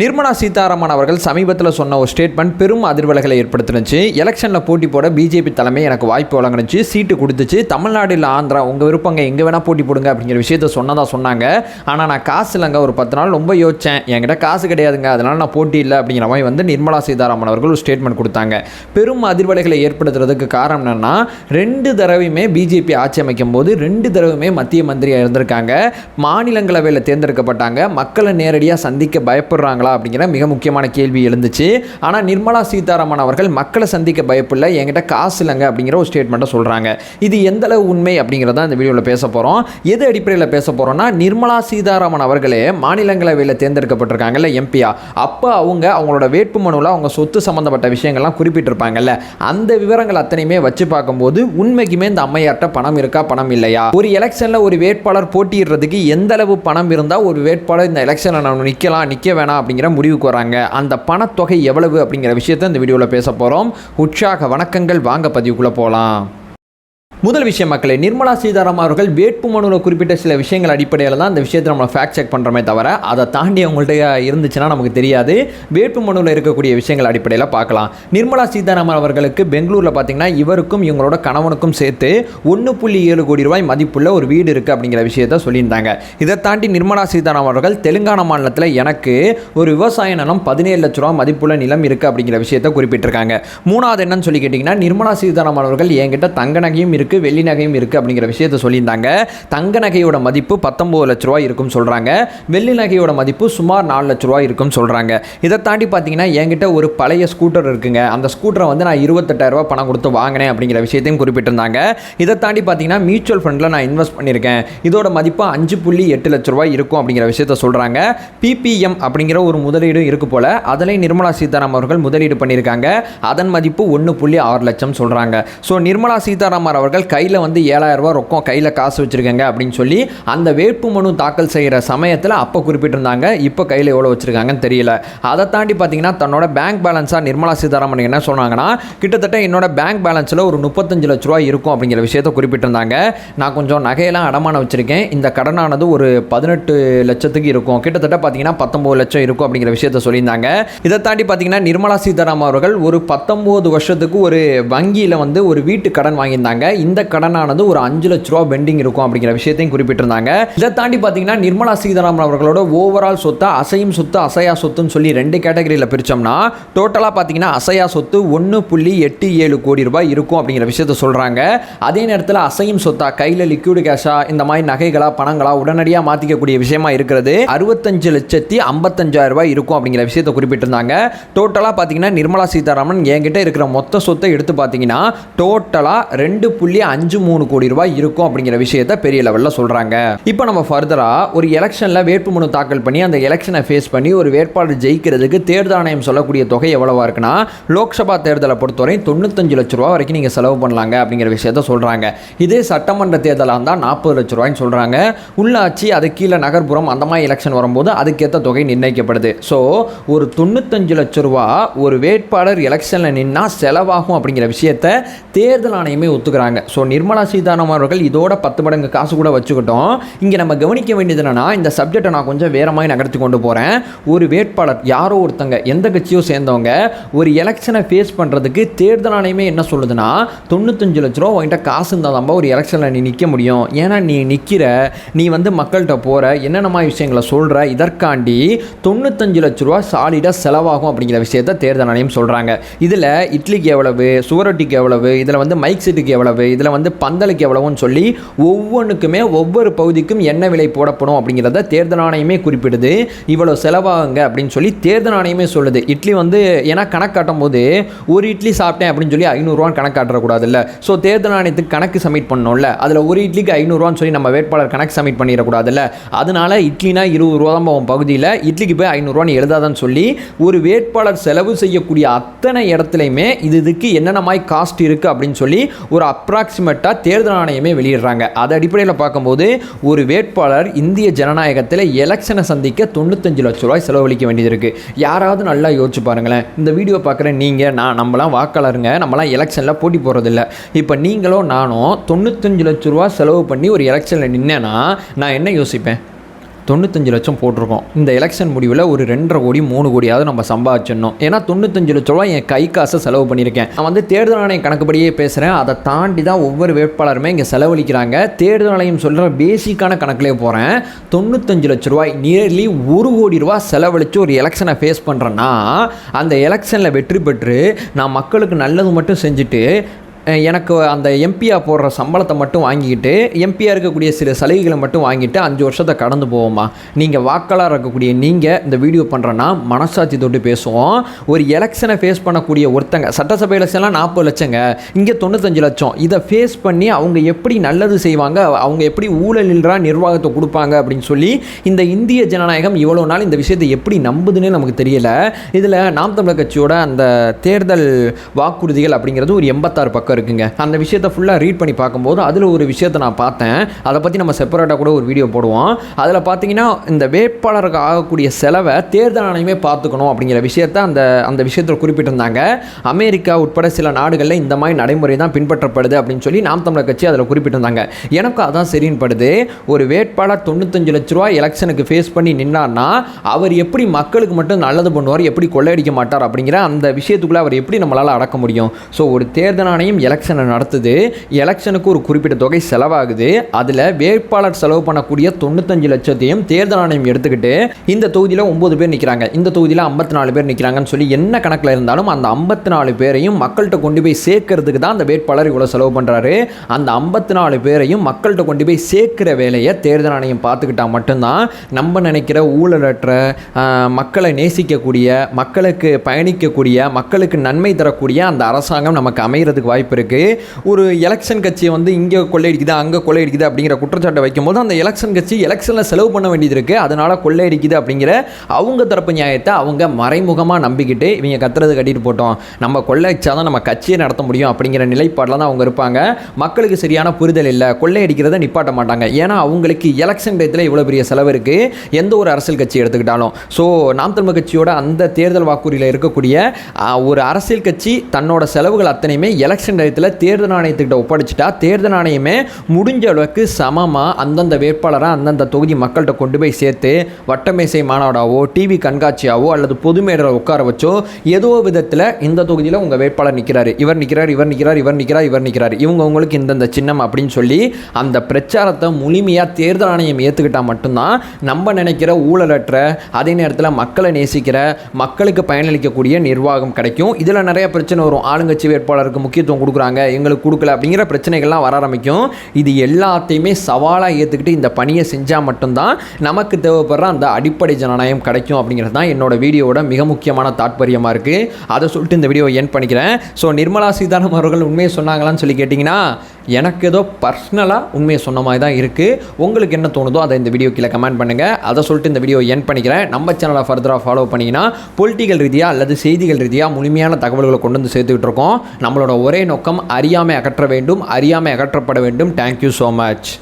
நிர்மலா சீதாராமன் அவர்கள் சமீபத்தில் சொன்ன ஒரு ஸ்டேட்மெண்ட் பெரும் அதிர்வலைகளை ஏற்படுத்தினுச்சு. எலெக்ஷனில் போட்டி போட பிஜேபி தலைமை எனக்கு வாய்ப்பு வழங்கினுச்சு சீட்டு கொடுத்துச்சு. தமிழ்நாடு இல்லை ஆந்திரா உங்கள் விருப்பங்க எங்கே வேணால் போட்டி போடுங்க அப்படிங்கிற விஷயத்த சொன்னதாக சொன்னாங்க. ஆனால் நான் காசு இல்லைங்க ஒரு பத்து நாள் ரொம்ப யோசித்தேன் என்கிட்ட காசு கிடையாதுங்க அதனால் நான் போட்டி இல்லை அப்படிங்கிற மாதிரி வந்து நிர்மலா சீதாராமன் அவர்கள் ஒரு ஸ்டேட்மெண்ட் கொடுத்தாங்க. பெரும் அதிர்வலைகளை ஏற்படுத்துறதுக்கு காரணம் என்னென்னா ரெண்டு தடவையுமே பிஜேபி ஆட்சி அமைக்கும் போது ரெண்டு தடவையுமே மத்திய மந்திரியாக இருந்திருக்காங்க. மாநிலங்களவையில் தேர்ந்தெடுக்கப்பட்டாங்க. மக்களை நேரடியாக சந்திக்க பயப்படுறாங்க பயப்படுறாங்களா அப்படிங்கிற மிக முக்கியமான கேள்வி எழுந்துச்சு. ஆனால் நிர்மலா சீதாராமன் அவர்கள் மக்களை சந்திக்க பயப்பில்லை என்கிட்ட காசு இல்லைங்க அப்படிங்கிற ஒரு ஸ்டேட்மெண்ட்டை சொல்கிறாங்க இது எந்த அளவு உண்மை அப்படிங்கிறத இந்த வீடியோவில் பேச போகிறோம் எது அடிப்படையில் பேச போகிறோம்னா நிர்மலா சீதாராமன் அவர்களே மாநிலங்களவையில் தேர்ந்தெடுக்கப்பட்டிருக்காங்கல்ல எம்பியா அப்போ அவங்க அவங்களோட வேட்பு மனுவில் அவங்க சொத்து சம்மந்தப்பட்ட விஷயங்கள்லாம் குறிப்பிட்டிருப்பாங்கல்ல அந்த விவரங்கள் அத்தனையுமே வச்சு பார்க்கும்போது உண்மைக்குமே இந்த அம்மையார்ட்ட பணம் இருக்கா பணம் இல்லையா? ஒரு எலெக்ஷனில் ஒரு வேட்பாளர் போட்டியிடுறதுக்கு எந்த அளவு பணம் இருந்தால் ஒரு வேட்பாளர் இந்த எலெக்ஷனில் நான் நிற்கலாம் நிற்க வேணாம் அப்படிங்கிற முடிவுக்கு வராங்க. அந்த பணத்தொகை எவ்வளவு அப்படிங்கிற விஷயத்தை இந்த வீடியோவில் பேச போகிறோம் உற்சாக வணக்கங்கள். வாங்க பதிவுக்குள்ளே போகலாம் முதல் விஷயம் மக்களே நிர்மலா சீதாராமன் அவர்கள் வேட்புமனுவில் குறிப்பிட்ட சில விஷயங்கள் அடிப்படையில் தான் அந்த விஷயத்தை நம்ம ஃபேக்ட் செக் பண்ணுறமே தவிர அதை தாண்டி அவங்கள்ட்ட இருந்துச்சுன்னா நமக்கு தெரியாது. வேட்புமனுவில் இருக்கக்கூடிய விஷயங்கள் அடிப்படையில் பார்க்கலாம். நிர்மலா சீதாராமன் அவர்களுக்கு பெங்களூரில் பார்த்தீங்கன்னா இவருக்கும் இவங்களோட கணவனுக்கும் சேர்த்து ஒன்று புள்ளி ஏழு கோடி ரூபாய் மதிப்புள்ள ஒரு வீடு இருக்குது அப்படிங்கிற விஷயத்த சொல்லியிருந்தாங்க. இதை தாண்டி நிர்மலா சீதாராமன் அவர்கள் தெலுங்கானா மாநிலத்தில் எனக்கு ஒரு விவசாய நிலம் பதினேழு லட்ச ரூபா மதிப்புள்ள நிலம் இருக்குது அப்படிங்கிற விஷயத்த குறிப்பிட்டிருக்காங்க. மூணாவது என்னன்னு சொல்லி கேட்டிங்கன்னா நிர்மலா சீதாராமன் அவர்கள் என்கிட்ட தங்க நகையும் இருக்குது வெள்ளி நகையும் இருக்குது அப்படிங்கிற விஷயத்த சொல்லியிருந்தாங்க. தங்க நகையோட மதிப்பு பத்தொம்பது லட்ச ரூபா இருக்கும்னு சொல்கிறாங்க வெள்ளி நகையோட மதிப்பு சுமார் நாலு லட்ச ரூபா இருக்குன்னு சொல்கிறாங்க இதை தாண்டி பார்த்தீங்கன்னா என்கிட்ட ஒரு பழைய ஸ்கூட்டர் இருக்குங்க. அந்த ஸ்கூட்டரை வந்து நான் இருபத்தெட்டாயிரம் ரூபாய் பணம் கொடுத்து வாங்கினேன் அப்படிங்கிற விஷயத்தையும் குறிப்பிட்டிருந்தாங்க. இதை தாண்டி பார்த்தீங்கன்னா மியூச்சுவல் ஃபண்டில் நான் இன்வெஸ்ட் பண்ணியிருக்கேன். இதோட மதிப்பு அஞ்சு புள்ளி எட்டு லட்ச ரூபாய் இருக்கும் அப்படிங்கிற விஷயத்த சொல்கிறாங்க பிபிஎம் அப்படிங்கிற ஒரு முதலீடும் இருக்கு போல அதிலையும் நிர்மலா சீதாராமன் அவர்கள் முதலீடு பண்ணியிருக்காங்க. அதன் மதிப்பு ஒன்று புள்ளி ஆறு லட்சம் சொல்கிறாங்க ஸோ நிர்மலா சீதாராமன் அவர்கள் கையில் வந்து ஏழாயிரம் ரொக்கம் கையில் காசு வச்சுருக்கேங்க அப்படின்னு சொல்லி அந்த வேட்பு மனு தாக்கல் செய்கிற சமயத்தில் அப்போ குறிப்பிட்டிருந்தாங்க. இப்போ கையில் எவ்வளோ வச்சுருக்காங்கன்னு தெரியல. அதை தாண்டி பார்த்தீங்கன்னா தன்னோட பேங்க் பேலன்ஸாக நிர்மலா சீதாராமன் என்ன சொன்னாங்கன்னா கிட்டத்தட்ட என்னோட பேங்க் பேலன்ஸில் ஒரு முப்பத்தஞ்சு லட்ச ரூபா இருக்கும் அப்படிங்கிற விஷயத்த குறிப்பிட்டிருந்தாங்க. நான் கொஞ்சம் நகையெல்லாம் அடமானம் வச்சுருக்கேன். இந்த கடனானது ஒரு பதினெட்டு லட்சத்துக்கு இருக்கும். கிட்டத்தட்ட பார்த்தீங்கன்னா பத்தொம்பது லட்சம் இருக்கும் அப்படிங்கிற விஷயத்த சொல்லியிருந்தாங்க. இதை தாண்டி பார்த்தீங்கன்னா நிர்மலா சீதாராமன் அவர்கள் ஒரு பத்தொம்போது வருஷத்துக்கு ஒரு வங்கியில் வந்து ஒரு வீட்டு கடன் வாங்கியிருந்தாங்க. இந்த கடனானது ஒரு அஞ்சு லட்ச ரூபா பெண்டிங் இருக்கும் அப்படிங்கிற விஷயத்தையும் குறிப்பிட்டிருந்தாங்க. இதை தாண்டி பார்த்தீங்கன்னா நிர்மலா சீதாராமன் அவர்களோட ஓவரால் சொத்தை அசையும் சொத்து அசையா சொத்துன்னு சொல்லி ரெண்டு கேட்டகரியில் பிரித்தோம்னா டோட்டலாக பார்த்தீங்கன்னா அசையா சொத்து ஒன்று புள்ளி எட்டு ஏழு கோடி ரூபாய் இருக்கும் அப்படிங்கிற விஷயத்த சொல்கிறாங்க அதே நேரத்தில் அசையும் சொத்தா கையில் லிக்யூடு கேஷா இந்த மாதிரி நகைகளா பணங்களா உடனடியாக மாற்றிக்கக்கூடிய விஷயமா இருக்கிறது. அறுபத்தஞ்சு லட்சத்தி ஐம்பத்தஞ்சாயிரம் ரூபாய் இருக்கும் அப்படிங்கிற விஷயத்த குறிப்பிட்டிருந்தாங்க. டோட்டலாக பார்த்தீங்கன்னா நிர்மலா சீதாராமன் என்கிட்ட இருக்கிற மொத்த சொத்தை எடுத்து பார்த்தீங்கன்னா டோட்டலாக ரெண்டு புள்ளி அஞ்சு மூணு கோடி ரூபாய் இருக்கும் அப்படிங்கிற விஷயத்த பெரிய லெவலில் சொல்கிறாங்க இப்போ நம்ம ஃபர்தராக ஒரு எலெக்ஷனில் வேட்புமனு தாக்கல் பண்ணி அந்த எலெக்ஷனை ஃபேஸ் பண்ணி ஒரு வேட்பாளர் ஜெயிக்கிறதுக்கு தேர்தல் ஆணையம் சொல்லக்கூடிய தொகை எவ்வளவா இருக்குன்னா லோக்சபா தேர்தலை பொறுத்தவரை தொண்ணூத்தஞ்சு லட்ச ரூபா வரைக்கும் நீங்கள் செலவு பண்ணலாங்க அப்படிங்கிற விஷயத்த சொல்கிறாங்க இதே சட்டமன்ற தேர்தலாக இருந்தால் நாற்பது லட்ச ரூபாய்ன்னு சொல்கிறாங்க உள்ளாட்சி அது கீழே நகர்ப்புறம் அந்த மாதிரி எலெக்ஷன் வரும்போது அதுக்கேற்ற தொகை நிர்ணயிக்கப்படுது. ஸோ ஒரு தொண்ணூத்தஞ்சு லட்ச ரூபா ஒரு வேட்பாளர் எலெக்ஷனில் நின்னா செலவாகும் அப்படிங்கிற விஷயத்த தேர்தல் ஆணையமே ஒத்துக்கிறாங்க. ஸோ நிர்மலா சீதாராமன் அவர்கள் இதோட பத்து மடங்கு காசு கூட வச்சுக்கிட்டோம். இங்கே நம்ம கவனிக்க வேண்டியது என்னன்னா இந்த சப்ஜெக்டை நான் கொஞ்சம் வேற மாதிரி நகர்த்தி கொண்டு போகிறேன் ஒரு வேட்பாளர் யாரோ ஒருத்தங்க எந்த கட்சியோ சேர்ந்தவங்க ஒரு எலெக்ஷனை ஃபேஸ் பண்ணுறதுக்கு தேர்தல் ஆணையமே என்ன சொல்லுதுன்னா தொண்ணூத்தஞ்சு லட்ச ரூபா உங்ககிட்ட காசு இருந்தால் தான் ஒரு எலெக்ஷனில் நீ நிற்க முடியும். ஏன்னா நீ நிற்கிற நீ வந்து மக்கள்கிட்ட போகிற என்னென்ன மாதிரி விஷயங்களை சொல்கிற இதற்காண்டி தொண்ணூத்தஞ்சு லட்ச ரூபா சாலிடாக செலவாகும் அப்படிங்கிற விஷயத்த தேர்தல் ஆணையம் சொல்கிறாங்க இதில் இட்லிக்கு எவ்வளவு சுவரொட்டிக்கு எவ்வளவு இதில் வந்து மைக் செட்டுக்கு எவ்வளவு இதில் வந்து பந்தலுக்கு எவ்வளவுன்னு சொல்லி ஒவ்வொன்றுக்குமே ஒவ்வொரு பகுதிக்கும் என்ன விலை போடப்படும் அப்படிங்கிறத தேர்தல் ஆணையமே குறிப்பிடுது. இவ்வளோ செலவாகுங்க அப்படின்னு சொல்லி தேர்தல் ஆணையமே சொல்லுது. இட்லி வந்து ஏன்னா கணக்காட்டும் போது ஒரு இட்லி சாப்பிட்டேன் அப்படின்னு சொல்லி ஐநூறுரூவான்னு கணக்காட்டக்கூடாதுல்ல ஸோ தேர்தல் ஆணையத்துக்கு கணக்கு சப்மிட் பண்ணோம்ல அதில் ஒரு இட்லிக்கு ஐநூறுரூவான்னு சொல்லி நம்ம வேட்பாளர் கணக்கு சப்மிட் பண்ணிடக்கூடாதுல்ல. அதனால இட்லினா இருபது ரூபா தான் போகும் பகுதியில். இட்லிக்கு போய் ஐநூறுரூவான்னு எழுதாதான்னு சொல்லி ஒரு வேட்பாளர் செலவு செய்யக்கூடிய அத்தனை இடத்துலையுமே இது இதுக்கு என்னென்ன மாதிரி காஸ்ட் இருக்குது அப்படின்னு சொல்லி ஒரு அப்ராக்சிமேட்டாக தேர்தல் ஆணையமே வெளியிடுறாங்க. அதை அடிப்படையில் பார்க்கும்போது ஒரு வேட்பாளர் இந்திய ஜனநாயகத்தில் எலெக்ஷனை சந்திக்க தொண்ணூத்தஞ்சு லட்ச ரூபாய் செலவழிக்க வேண்டியது இருக்குது யாராவது நல்லா யோசிச்சு பாருங்களேன். இந்த வீடியோ பார்க்குற நீங்கள் நான் நம்மலாம் வாக்காளருங்க. நம்மலாம் எலெக்ஷனில் போட்டி போடுறதில்ல. இப்போ நீங்களோ நானும் தொண்ணூத்தஞ்சு லட்ச ரூபா செலவு பண்ணி ஒரு எலெக்ஷனில் நின்னேன்னா நான் என்ன யோசிப்பேன்? தொண்ணூத்தஞ்சு லட்சம் போட்டிருக்கோம். இந்த எலெக்ஷன் முடிவில் ஒரு ரெண்டரை கோடி மூணு கோடியாவது நம்ம சம்பாதிச்சிடணும். ஏன்னா தொண்ணூத்தஞ்சு லட்ச ரூபா என் கை காசை செலவு பண்ணியிருக்கேன். நான் வந்து தேர்தல் ஆணையம் கணக்குப்படியே பேசுகிறேன் அதை தாண்டி தான் ஒவ்வொரு வேட்பாளருமே இங்கே செலவழிக்கிறாங்க. தேர்தல் ஆணையம் சொல்கிற பேசிக்கான கணக்கிலே போகிறேன் தொண்ணூத்தஞ்சு லட்ச ரூபாய் நியர்லி ஒரு கோடி ரூபா செலவழித்து ஒரு எலெக்ஷனை ஃபேஸ் பண்ணுறேன்னா அந்த எலெக்ஷனில் வெற்றி பெற்று நான் மக்களுக்கு நல்லது மட்டும் செஞ்சுட்டு எனக்கு அந்த எம்பியாக போடுற சம்பளத்தை மட்டும் வாங்கிக்கிட்டு எம்பியாக இருக்கக்கூடிய சில சலுகைகளை மட்டும் வாங்கிட்டு அஞ்சு வருஷத்தை கடந்து போவோமா நீங்கள் வாக்காளர் இருக்கக்கூடிய நீங்கள் இந்த வீடியோ பண்ணுறேன்னா மனசாட்சி தொட்டு பேசுவோம். ஒரு எலெக்ஷனை ஃபேஸ் பண்ணக்கூடிய ஒருத்தங்க சட்டசபை எலெக்ஷன்லாம் நாற்பது லட்சங்க இங்கே தொண்ணூத்தஞ்சு லட்சம். இதை ஃபேஸ் பண்ணி அவங்க எப்படி நல்லது செய்வாங்க அவங்க எப்படி ஊழலில்ரா நிர்வாகத்தை கொடுப்பாங்க அப்படின்னு சொல்லி இந்த இந்திய ஜனநாயகம் இவ்வளோ நாள் இந்த விஷயத்தை எப்படி நம்புதுன்னு நமக்கு தெரியல. இதில் நாம் தமிழர் கட்சியோட அந்த தேர்தல் வாக்குறுதிகள் அப்படிங்கிறது ஒரு எண்பத்தாறு பக்கம் இருக்குங்க. அந்த விஷயத்தை ஃபுல்லாக ரீட் பண்ணி பார்க்கும்போது அதில் ஒரு விஷயத்தை நான் பார்த்தேன். அதை பற்றி நம்ம செப்பரேட்டாக கூட ஒரு வீடியோ போடுவோம். அதில் பார்த்தீங்கன்னா இந்த வேட்பாளருக்கு ஆகக்கூடிய செலவை தேர்தல் ஆணையமே பார்த்துக்கணும் அப்படிங்கிற விஷயத்த அந்த அந்த விஷயத்தில் குறிப்பிட்டிருந்தாங்க. அமெரிக்கா உட்பட சில நாடுகளில் இந்த மாதிரி நடைமுறை தான் பின்பற்றப்படுது அப்படின்னு சொல்லி நாம் தமிழர் கட்சி அதில் குறிப்பிட்டிருந்தாங்க. எனக்கும் அதான் சரின்னு படுது ஒரு வேட்பாளர் தொண்ணூத்தஞ்சு லட்ச ரூபா எலெக்ஷனுக்கு ஃபேஸ் பண்ணி நின்னார்னா அவர் எப்படி மக்களுக்கு மட்டும் நல்லது பண்ணுவார் எப்படி கொள்ளையடிக்க மாட்டார் அப்படிங்கிற அந்த விஷயத்துக்குள்ளே அவர் எப்படி நம்மளால் அடக்க முடியும்? ஸோ ஒரு தேர்தல் ஆணையம் எலெக்ஷனை நடத்துது. எலெக்ஷனுக்கு ஒரு குறிப்பிட்ட தொகை செலவாகுது. அதில் வேட்பாளர் செலவு பண்ணக்கூடிய தொண்ணூத்தஞ்சு லட்சத்தையும் தேர்தல் ஆணையம் எடுத்துக்கிட்டு இந்த தொகுதியில் ஒம்பது பேர் நிற்கிறாங்க இந்த தொகுதியில் ஐம்பத்தி நாலு பேர் நிற்கிறாங்கன்னு சொல்லி என்ன கணக்கில் இருந்தாலும் அந்த ஐம்பத்தி நாலு பேரையும் மக்கள்கிட்ட கொண்டு போய் சேர்க்கறதுக்கு தான் அந்த வேட்பாளர் இவ்வளோ செலவு பண்ணுறாரு அந்த ஐம்பத்தி நாலு பேரையும் மக்கள்கிட்ட கொண்டு போய் சேர்க்கிற வேலையை தேர்தல் ஆணையம் பார்த்துக்கிட்டா மட்டும்தான் நம்ம நினைக்கிற ஊழலற்ற மக்களை நேசிக்கக்கூடிய மக்களுக்கு பயணிக்கக்கூடிய மக்களுக்கு நன்மை தரக்கூடிய அந்த அரசாங்கம் நமக்கு அமைகிறதுக்கு வாய்ப்பு இருக்குது ஒரு எலெக்ஷன் கட்சியை வந்து இங்கே கொள்ளையடிக்குது அங்கே கொள்ளையடிக்குது அப்படிங்கிற குற்றச்சாட்டை வைக்கும்போது அந்த எலெக்ஷன் கட்சி எலெக்ஷனில் செலவு பண்ண வேண்டியது இருக்குது அதனால் கொள்ளையடிக்குது அப்படிங்கிற அவங்க தரப்பு நியாயத்தை அவங்க மறைமுகமாக நம்பிக்கிட்டு இவங்க கத்துறது கட்டிட்டு போட்டோம். நம்ம கொள்ளையடிச்சாதான் நம்ம கட்சியை நடத்த முடியும் அப்படிங்கிற நிலைப்பாடில் தான் அவங்க இருப்பாங்க. மக்களுக்கு சரியான புரிதல் இல்லை. கொள்ளையடிக்கிறத நிப்பாட்ட மாட்டாங்க. ஏன்னா அவங்களுக்கு எலெக்ஷன் டயத்தில் இவ்வளோ பெரிய செலவு இருக்குது எந்த ஒரு அரசியல் கட்சி எடுத்துக்கிட்டாலும். ஸோ நாம் தமிழ் கட்சியோட அந்த தேர்தல் வாக்குறுதியில் இருக்கக்கூடிய ஒரு அரசியல் கட்சி தன்னோட செலவுகள் அத்தனையுமே எலெக்ஷன் நிலையத்தில் தேர்தல் ஆணையத்துக்கிட்ட ஒப்படைச்சிட்டா தேர்தல் ஆணையமே முடிஞ்ச அளவுக்கு சமமாக அந்தந்த வேட்பாளரை அந்தந்த தொகுதி மக்கள்கிட்ட கொண்டு போய் சேர்த்து வட்டமேசை மாநாடாவோ டிவி கண்காட்சியாவோ அல்லது பொது உட்கார வச்சோ ஏதோ விதத்தில் இந்த தொகுதியில் உங்கள் வேட்பாளர் நிற்கிறாரு இவர் நிற்கிறார் இவர் நிற்கிறார் இவர் நிற்கிறார் இவர் நிற்கிறார் இவங்க உங்களுக்கு இந்தந்த சின்னம் அப்படின்னு சொல்லி அந்த பிரச்சாரத்தை முழுமையாக தேர்தல் ஆணையம் ஏற்றுக்கிட்டால் மட்டும்தான் நம்ம நினைக்கிற ஊழலற்ற அதே நேரத்தில் மக்களை நேசிக்கிற மக்களுக்கு பயனளிக்கக்கூடிய நிர்வாகம் கிடைக்கும். இதில் நிறைய பிரச்சனை வரும். ஆளுங்கட்சி வேட்பாளருக்கு முக்கியத்துவம் கொடுக்குறாங்க எங்களுக்கு கொடுக்கல அப்படிங்கிற பிரச்சனைகள்லாம் வர ஆரம்பிக்கும். இது எல்லாத்தையுமே சவாலாக ஏற்றுக்கிட்டு இந்த பணியை செஞ்சால் மட்டும்தான் நமக்கு தேவைப்படுற அந்த அடிப்படை ஜனநாயகம் கிடைக்கும் அப்படிங்கிறது தான் என்னோட வீடியோவோட மிக முக்கியமான தாற்பயமாக இருக்குது அதை சொல்லிட்டு இந்த வீடியோ என் பண்ணிக்கிறேன். ஸோ நிர்மலா சீதாராமன் அவர்கள் உண்மையை சொன்னாங்களான்னு சொல்லி கேட்டிங்கன்னா எனக்கு ஏதோ பர்சனலாக உண்மையை சொன்ன மாதிரி தான் இருக்குது உங்களுக்கு என்ன தோணுதோ அதை இந்த வீடியோ கீழே கமெண்ட் பண்ணுங்கள் அதை சொல்லிட்டு இந்த வீடியோ என் பண்ணிக்கிறேன். நம்ம சேனலை ஃபர்தராக ஃபாலோ பண்ணிங்கன்னா பொலிட்டிக்கல் ரீதியாக அல்லது செய்திகள் ரீதியாக முழுமையான தகவல்களை கொண்டு வந்து சேர்த்துக்கிட்டு இருக்கோம். நம்மளோட ஒரே நோக்கம் அறியாமை அகற்ற வேண்டும். அறியாமை அகற்றப்பட வேண்டும். Thank you so much